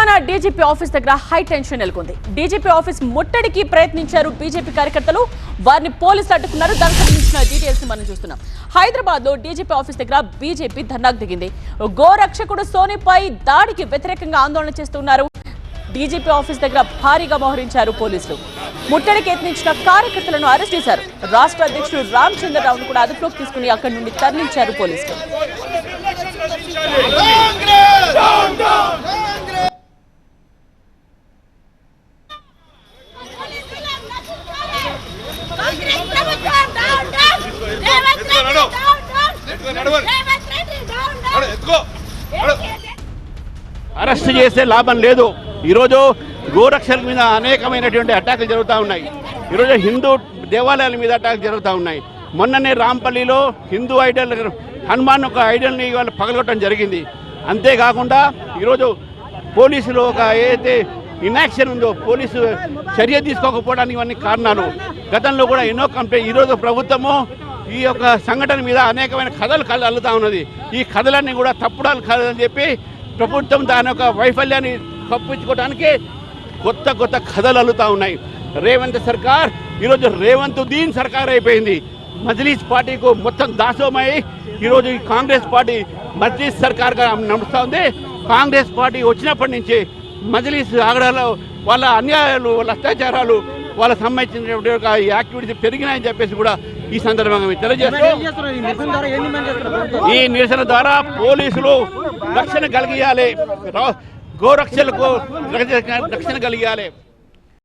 Telangana DGP office దగ్గర high tension నెలకొంది. DGP office ముట్టడికి ప్రయత్నించారు బీజేపీ కార్యకర్తలు. వారిని పోలీసులు అడ్డుకున్నారు. దానికి సంబంధించిన డీటెయిల్స్ మనం చూస్తున్నాం. హైదరాబాద్లో డీజీపీ ఆఫీస్ దగ్గర బీజేపీ ధర్నాకు దిగింది. గోరక్షకుడు సోనిపై దాడికి వ్యతిరేకంగా ఆందోళన చేస్తున్నారు. డీజీపీ ఆఫీస్ దగ్గర భారీగా మోహరించారు పోలీసులు. ముట్టడికి యత్నించిన కార్యకర్తలను అరెస్ట్ చేశారు. రాష్ట్ర అధ్యక్షుడు రామచంద్రరావును కూడా అదుపులోకి తీసుకుని అక్కడి నుండి తరలించారు పోలీసులు. అరెస్ట్ చేస్తే లాభం లేదు. ఈరోజు గోరక్షల మీద అనేకమైనటువంటి అటాకులు జరుగుతూ ఉన్నాయి. ఈరోజు హిందూ దేవాలయాల మీద అటాకులు జరుగుతూ ఉన్నాయి. మొన్ననే రాంపల్లిలో హిందూ ఐడల్ హనుమాన్ ఒక ఐడల్ని వాళ్ళు పగలగొట్టడం జరిగింది. అంతేకాకుండా ఈరోజు పోలీసులు ఒక ఏదైతే ఇన్యాక్షన్ ఉందో పోలీసు చర్య తీసుకోకపోవడానికి ఇవన్నీ కారణాలు. గతంలో కూడా ఎన్నో కంప్లైంట్ ఈరోజు ప్రభుత్వము ఈ యొక్క సంఘటన మీద అనేకమైన కథలు కళ్ళు అల్లుతా ఉన్నది. ఈ కథలన్నీ కూడా తప్పుడాలు కథలని చెప్పి ప్రభుత్వం దాని యొక్క వైఫల్యాన్ని కప్పించుకోవడానికి కొత్త కొత్త కథలు అల్లుతా ఉన్నాయి. రేవంత్ సర్కార్ ఈరోజు రేవంత్ దీన్ సర్కార్ అయిపోయింది. మజ్లీస్ పార్టీకు మొత్తం దాసోమై ఈరోజు ఈ కాంగ్రెస్ పార్టీ మజ్లీస్ సర్కార్గా నడుస్తూ ఉంది. కాంగ్రెస్ పార్టీ వచ్చినప్పటి నుంచి మజ్లీస్ ఆగడాలో వాళ్ళ అన్యాయాలు వాళ్ళ అత్యాచారాలు వాళ్ళ సంబంధించినటువంటి ఒక యాక్టివిటీస్ పెరిగినాయని చెప్పేసి కూడా ఈ సందర్భంగా తెలియజేస్తూ ఈ నిరసన ద్వారా పోలీసులు రక్షణ కలిగియాలి. గోరక్షలకు రక్షణ కలిగియాలి.